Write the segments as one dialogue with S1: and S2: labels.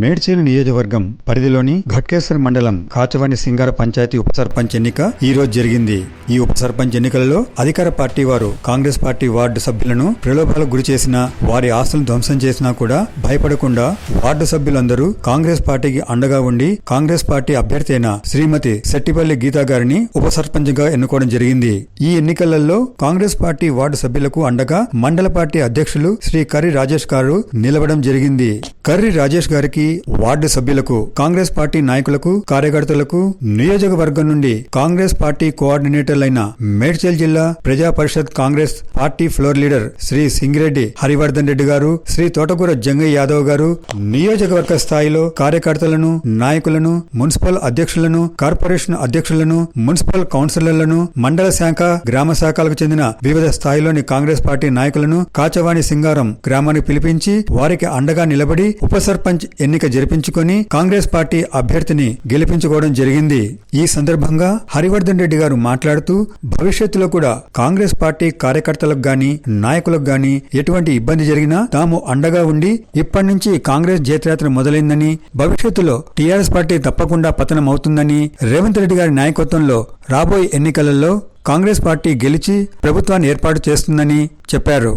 S1: మేడ్చేల నియోజకవర్గం పరిధిలోని ఘట్కేశ్వర్ మండలం కాచవాణి సింగార పంచాయతీ ఉప సర్పంచ్ ఎన్నిక ఈ రోజు జరిగింది. ఈ ఉప సర్పంచ్ ఎన్నికలలో అధికార పార్టీ వారు కాంగ్రెస్ పార్టీ వార్డు సభ్యులను ప్రలోభాలకు గురి చేసిన వారి ఆస్తులను ధ్వంసం చేసినా కూడా భయపడకుండా వార్డు సభ్యులందరూ కాంగ్రెస్ పార్టీకి అండగా ఉండి కాంగ్రెస్ పార్టీ అభ్యర్థి అయిన శ్రీమతి శెట్టిపల్లి గీతా గారిని ఉప సర్పంచ్గా ఎన్నుకోవడం జరిగింది. ఈ ఎన్నికలలో కాంగ్రెస్ పార్టీ వార్డు సభ్యులకు అండగా మండల పార్టీ అధ్యక్షులు శ్రీ కర్రి రాజేష్ గారు నిలవడం జరిగింది. కర్రి రాజేష్ గారికి వార్డు సభ్యులకు కాంగ్రెస్ పార్టీ నాయకులకు కార్యకర్తలకు నియోజకవర్గం నుండి కాంగ్రెస్ పార్టీ కోఆర్డినేటర్లైన మేడ్చల్ జిల్లా ప్రజా పరిషత్ Congress party floor leader Shri Singireddy Harivardhan Reddy గారు శ్రీ తోటకూర జంగయ్య యాదవ్ గారు నియోజకవర్గ స్థాయిలో కార్యకర్తలను నాయకులను మున్సిపల్ అధ్యక్షులను కార్పొరేషన్ అధ్యక్షులను మున్సిపల్ కౌన్సిలర్లను మండల శాఖ గ్రామ శాఖలకు చెందిన వివిధ స్థాయిలోని కాంగ్రెస్ పార్టీ నాయకులను కాచవాణి సింగారం గ్రామానికి పిలిపించి వారికి అండగా నిలబడి ఉప సర్పంచ్ ఎన్నిక జరిపించుకుని కాంగ్రెస్ పార్టీ అభ్యర్థిని గెలిపించుకోవడం జరిగింది. ఈ సందర్భంగా హరివర్ధన్ రెడ్డి గారు మాట్లాడుతూ భవిష్యత్తులో కూడా కాంగ్రెస్ పార్టీ కార్యకర్తలకు గాని నాయకులకు గాని ఎటువంటి ఇబ్బంది జరిగినా తాము అండగా ఉండి ఇప్పటి నుంచి కాంగ్రెస్ జయత్యాత్ర మొదలైందని భవిష్యత్తులో టీఆర్ఎస్ పార్టీ తప్పకుండా పతనం అవుతుందని రేవంత్ రెడ్డి గారి నాయకత్వంలో రాబోయే ఎన్నికలలో కాంగ్రెస్ పార్టీ గెలిచి ప్రభుత్వాన్ని ఏర్పాటు చేస్తుందని చెప్పారు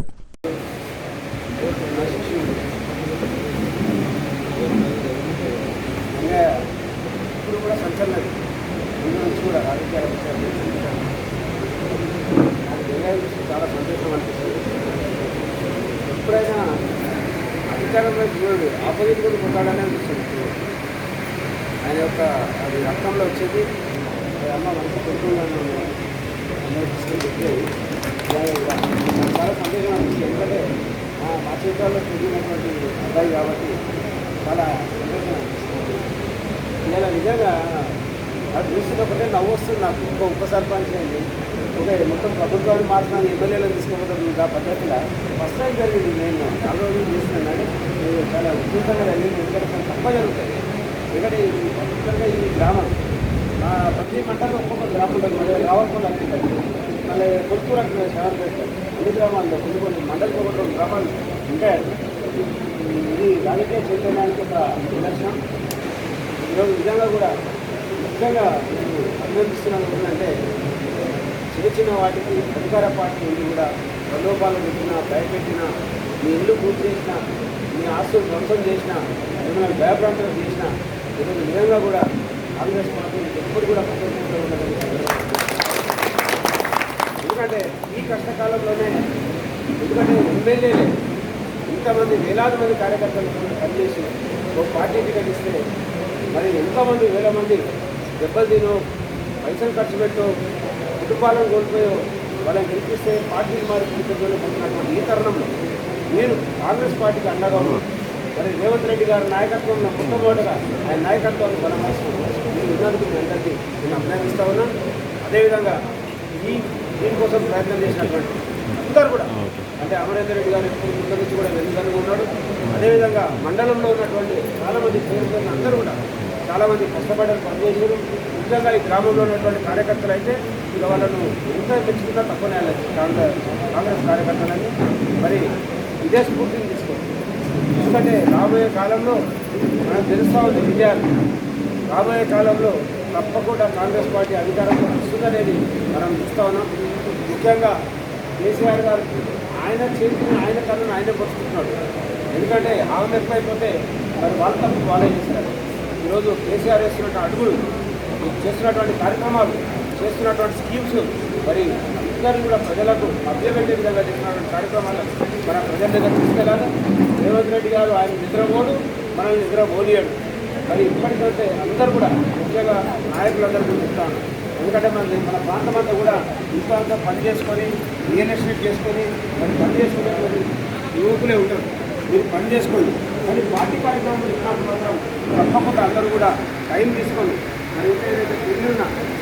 S2: ఇంకా ఇప్పుడు కూడా సంచలనం ముందు నుంచి కూడా రాజకీయాల విషయాలు నాకు నిర్ణయం చూసి చాలా సంతోషం అనిపిస్తుంది ఎప్పుడైనా సూర్యుడు ఆపోజిట్ కూడా కొట్టాడనే అనిపిస్తుంది. ఆయన యొక్క అది రక్తంలో వచ్చేది అమ్మ మంచి కొడుకున్నాను చెప్పేది చాలా సంతోషం అనిపిస్తుంది. ఎందుకంటే మా మా చేతుల్లో తిరిగినటువంటి అబ్బాయి కాబట్టి చాలా సంతోషం అనిపిస్తుంది. నేను నిజంగా అది చూస్తున్నప్పుడే నవ్వు వస్తుంది నాకు. ఇంకో ఉప సర్పంచ్ అయింది మొత్తం ప్రభుత్వాన్ని మాత్రం ఎమ్మెల్యేలను తీసుకోవడం ఆ పద్ధతిలో ఫస్ట్ టైం జరిగింది నేను నాలుగు రోజులు చేస్తున్నాను. కానీ చాలా ఉద్యోగంగా జరిగింది. ఎందుకంటే తప్ప జరుగుతుంది. ఎందుకంటే ఇది పర్టికులర్గా ఈ గ్రామం ఆ ప్రతి మంటలో ఒక్కొక్క గ్రామం ఉంటుంది మళ్ళీ రావాల్సిన ఉంటుంది. మళ్ళీ కొత్తూరు అంటే చాలా పెడతారు. అన్ని గ్రామాల్లో కొన్ని కొన్ని మండలి ఒకటి గ్రామాలు ఉంటాయండి ఇది రాజకీయ చైతన్యానికి ఒక నిదర్శనం ఈరోజు నిజంగా కూడా ముఖ్యంగా నేను అభినందిస్తున్నాను ఏంటంటే చిన్న చిన్న వాటికి అధికార పార్టీ ఉండి కూడా ప్రలోభాలు పెట్టినా భయపెట్టిన మీ ఇల్లు పూర్తి చేసిన మీ ఆస్తులు ధ్వంసం చేసిన మిమ్మల్ని భయప్రాంతం చేసిన ఈరోజు నిజంగా కూడా కాంగ్రెస్ పార్టీ ఎప్పుడు కూడా కృతజ్ఞతలు ఉండదని ఎందుకంటే ఈ కష్టకాలంలోనే ఎందుకంటే ఎమ్మెల్యేలే ఇంతమంది వేలాది మంది కార్యకర్తలు పనిచేసి ఒక పార్టీ టికెట్ ఇస్తే మరి ఎంతోమంది వేల మంది దెబ్బలు తినో పైసలు ఖర్చు పెట్టో కుటుంబాలను కోల్పోయో వాళ్ళని గెలిపిస్తే పార్టీలు మారి కుటుంబంలో పొందినటువంటి ఈ తరుణంలో నేను కాంగ్రెస్ పార్టీకి అండగా ఉన్నాను మరి రేవంత్ రెడ్డి గారి నాయకత్వంలో మొట్టమొదటగా ఆయన నాయకత్వాన్ని బలపరుస్తున్నాను నేను ఉన్నందుకు మీ అందరికీ నేను అభినందిస్తా ఉన్నాను అదేవిధంగా ఈ దీనికోసం ప్రయత్నం చేసినటువంటి అందరూ కూడా అంటే అమరేందర్ రెడ్డి గారు ఇప్పుడు ముందు నుంచి కూడా వెనుకలుగా ఉన్నాడు. అదేవిధంగా మండలంలో ఉన్నటువంటి చాలామంది పేరున్న అందరూ కూడా చాలామంది కష్టపడ్డారు పనిచేశారు. ముఖ్యంగా ఈ గ్రామంలో ఉన్నటువంటి కార్యకర్తలు అయితే ఇక వాళ్ళను ఎంత మెచ్చుకున్నా తక్కువనే కాంగ్రెస్ కాంగ్రెస్ కార్యకర్తలని మరి ఇదే స్ఫూర్తిని తీసుకోండి ఎందుకంటే రాబోయే కాలంలో మనకు తెలుస్తూ ఉంది విజయాలు. రాబోయే కాలంలో తప్పకుండా కాంగ్రెస్ పార్టీ అధికారంలో వస్తుందనేది మనం చూస్తూ ఉన్నాం. ముఖ్యంగా కేసీఆర్ గారు ఆయన చేసిన ఆయన కన్నా ఆయన పరుచుకుంటున్నాడు ఎందుకంటే ఆమె ఎక్కువైపోతే మరి వాళ్ళ తప్పు వాళ్ళే చేశారు. ఈరోజు కేసీఆర్ వేస్తున్న అడుగులు చేస్తున్నటువంటి కార్యక్రమాలు చేస్తున్నటువంటి స్కీమ్స్ మరి అందరూ కూడా ప్రజలకు అభ్యపెట్టే విధంగా చేస్తున్నటువంటి కార్యక్రమాలు మన ప్రజల దగ్గర తీసుకెళ్ళాలి రేవంత్ రెడ్డి గారు ఆయన నిద్రపోడు మనల్ని నిద్రపోనియాడు. మరి ఇప్పటికైతే అందరూ కూడా ముఖ్యంగా నాయకులందరూ కూడా చెప్తాను. ఎందుకంటే మన మన ప్రాంతం అంతా కూడా ఇంత అంతా పని చేసుకొని రియల్ ఎస్టేట్ చేసుకొని మరి పని చేసుకునేటువంటి యువకులే ఉంటారు. మీరు పని చేసుకోండి. కానీ పార్టీ కార్యక్రమం ఇచ్చినప్పుడు మాత్రం తప్పకుండా అందరూ కూడా టైం తీసుకొని మన ఇంట్లో ఏదైతే పెళ్ళి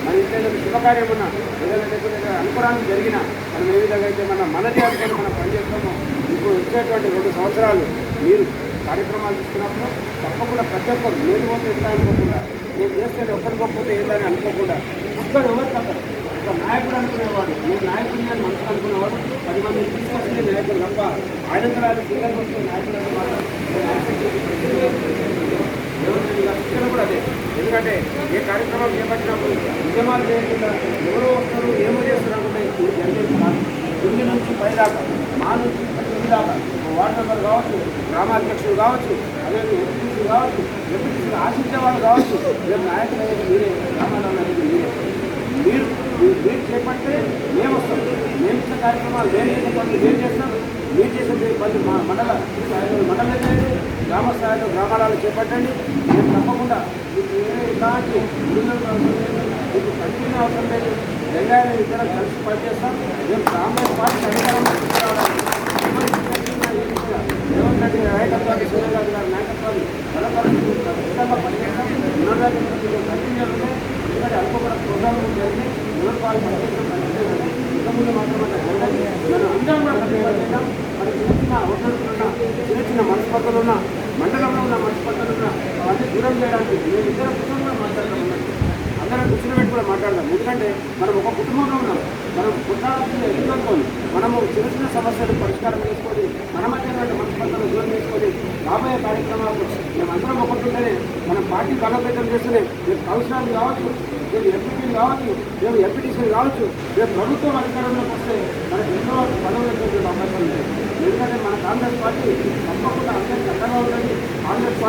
S2: మన ఇంట్లో ఏదైతే శుభకార్యం ఉన్నా ఏదైనా లేకపోతే అనుకురానికి జరిగినా మనం ఏ విధంగా అయితే మన మనది అనుకొని మనం పనిచేస్తామో ఇప్పుడు వచ్చేటువంటి రెండు సంవత్సరాలు మీరు కార్యక్రమాలు తీసుకున్నప్పుడు తప్పకుండా ప్రతి ఒక్కరు నేను పోతే ఎట్లా అనుకోకుండా నేను చేస్తే ఒక్కరికోకపోతే ఏంటని అనుకోకుండా ఒక్కరు ఎవరు తప్పదు. ఒక నాయకుడు అనుకునేవాడు నేను నాయకుడిని అని మనసు అనుకునేవాడు పది మంది తీసుకొస్తే నాయకుడు తప్ప ఆయన తరాలు సింగల్ వస్తే నాయకుడు అనేవాడు నేను యాక్సెప్ట్ ఇక్కడ కూడా అదే. ఎందుకంటే ఏ కార్యక్రమం చేపట్టినప్పుడు ఉద్యమాలు చేయకుండా ఎవరో వస్తారు ఏమో చేస్తున్నారు అనుకుంటే కాదు. కింది నుంచి పైదాకా మా నుంచి దాకా వార్డు మెంబర్ కావచ్చు గ్రామాధ్యక్షులు కావచ్చు అదే ఎంపీసీ కావచ్చు ఎంపీసీ ఆశించే వాళ్ళు కావచ్చు రేపు నాయకులు అనేది మీరే గ్రామాలలో అనేది మీరే. మీరు మీరు మీరు చేపడితే మేము వస్తాం. మేము ఇచ్చిన కార్యక్రమాలు మేము చేసే పనులు మేము చేస్తాం? మీరు చేసే పనులు మా మండల స్థాయిలో మండల గ్రామ స్థాయిలో గ్రామాలలో చేపట్టండి. మేము తప్పకుండా మీకు ఏ ఇలాంటి విడుదల మీకు కంటిన్యూ అవసరం లేదు. జగన్ ఇక్కడ కలిసి పనిచేస్తాం. మేము కాంగ్రెస్ పార్టీ అధికారం తీసుకురావడానికి రేవంత్ రెడ్డి నాయకత్వాన్ని సోనియా గారి నాయకత్వాన్ని బలపరుస్తూ ఖచ్చితంగా పనిచేస్తాం. అనుకోకుండా జరిగి ముందు మనం అందరం కూడా మరి చిన్న చిన్న ఉన్న చిన్న చిన్న మనస్పర్ధలు ఉన్న మండలంలో ఉన్న మనస్పర్ధలు ఉన్న అవన్నీ దూరం చేయడానికి మేము ఇద్దరు కుటుంబంలో మాట్లాడతాం అందరం కూర్చుని పెట్టి కూడా మాట్లాడదాం. ఎందుకంటే మనం ఒక కుటుంబంలో ఉన్నాం. మనం పుట్టాల్సిన ఎదుర్కొని మనము చిన్న చిన్న సమస్యలు పరిష్కారం చేసుకొని మన మధ్య మనస్పర్ధలు దూరం చేసుకొని రాబోయే కార్యక్రమాలకు మేమందరం ఒకటుంటేనే మనం పార్టీ బలోపేతం చేస్తేనే రేపు కౌన్సిలర్లు కావచ్చు రేపు ఎంపీలు కావచ్చు రేపు ఎంపీటీసీలు కావచ్చు రేపు ప్రభుత్వం అధికారంలోకి వస్తే మనకు ఎన్నో పదవులు అవకాశం ఉంది. ఎందుకంటే మన కాంగ్రెస్ పార్టీ తప్పకుండా అందరికీ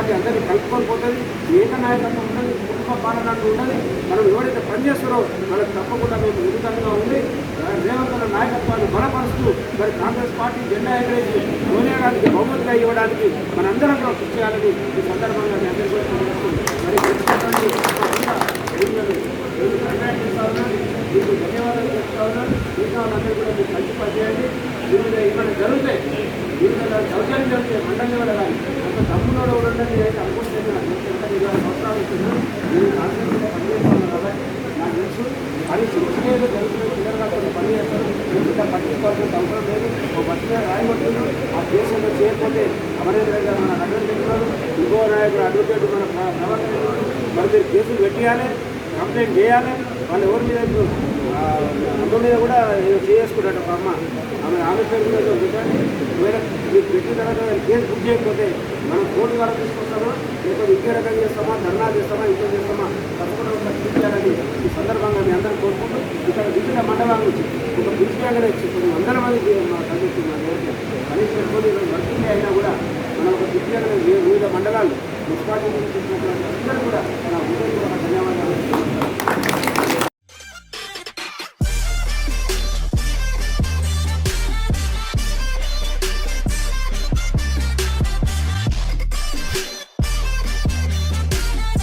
S2: పార్టీ అందరినీ కలుపుకొని పోతుంది ఏకనాయకత్వం ఉంటుంది కుటుంబ పాలన అంటూ మనం ఎవరైతే పనిచేస్తారో మనకు తప్పకుండా మేము ఎదుగుదలగా ఉండి రేవంత్ నాయకత్వాన్ని బలపరుస్తూ మరి కాంగ్రెస్ పార్టీ జెండా ఎగరేసి సోనియా గాంధీకి బహుమతిగా ఇవ్వడానికి మనందరం కూడా కృషి చేయాలని ఈ సందర్భంగా మీ అందరికీ మరి వచ్చినటువంటి మీకు ధన్యవాదాలు చెప్తా ఉన్నాను మిగతా వాళ్ళందరూ కూడా మీరు కలిసి పనిచేయండి దీని మీద ఏమైనా జరుగుతాయి. దీని మీద దౌర్జన్యం జరిగితే మండలి లెవెల్ కానీ అంత తమ్ముడు ఉండండి నేనైతే అనుకుంటున్నాను ఎంత ఇరవై సంవత్సరాలు ఇస్తున్నాను నేను కాన్సెప్ట్గా పనిచేస్తాను కాబట్టి నాకు తెలుసు చిన్నగా కొన్ని పని చేస్తాను ఇంకా పట్టించుకోవాల్సిన అవసరం లేదు ఒక బస్ రాయబడుతుంది ఆ దేశంలో చేయకపోతే అమరేంద్ర గారు మన అడ్వకేట్ ఇంకో నాయకుడు అడ్వకేట్ మన ప్ర- మరి మీరు కేసులు పెట్టియాలి కంప్లైంట్ చేయాలి వాళ్ళు ఎవరి మీద ఇప్పుడు, ఆ, మీద కూడా ఏదో చేసుకున్నాడు ఒక అమ్మ ఆమె ఆమె పేరు మీద మీరు పెట్టిన తర్వాత కేసు బుక్ చేయకపోతే మనం కోర్టు ద్వారా తీసుకొస్తామా? లేకపోతే ఇంకే రకంగా చేస్తామా? ధర్నా చేస్తామా? ఇంట్లో చేస్తామా? తప్పకుండా ఒకసారి తీర్చాలని ఈ సందర్భంగా మీ అందరూ కోరుకుంటూ ఇక్కడ వివిధ మండలాల నుంచి ఒక దృష్ట్యాగా వచ్చి కొన్ని వందల మంది కనిపిస్తున్నారు కనీసం వర్కింగ్ అయినా కూడా మన ఒక బిజీగా వివిధ మండలాలు ముఖ్యమంత్రి నుంచి అందరూ కూడా నా ధన్యవాదాలు.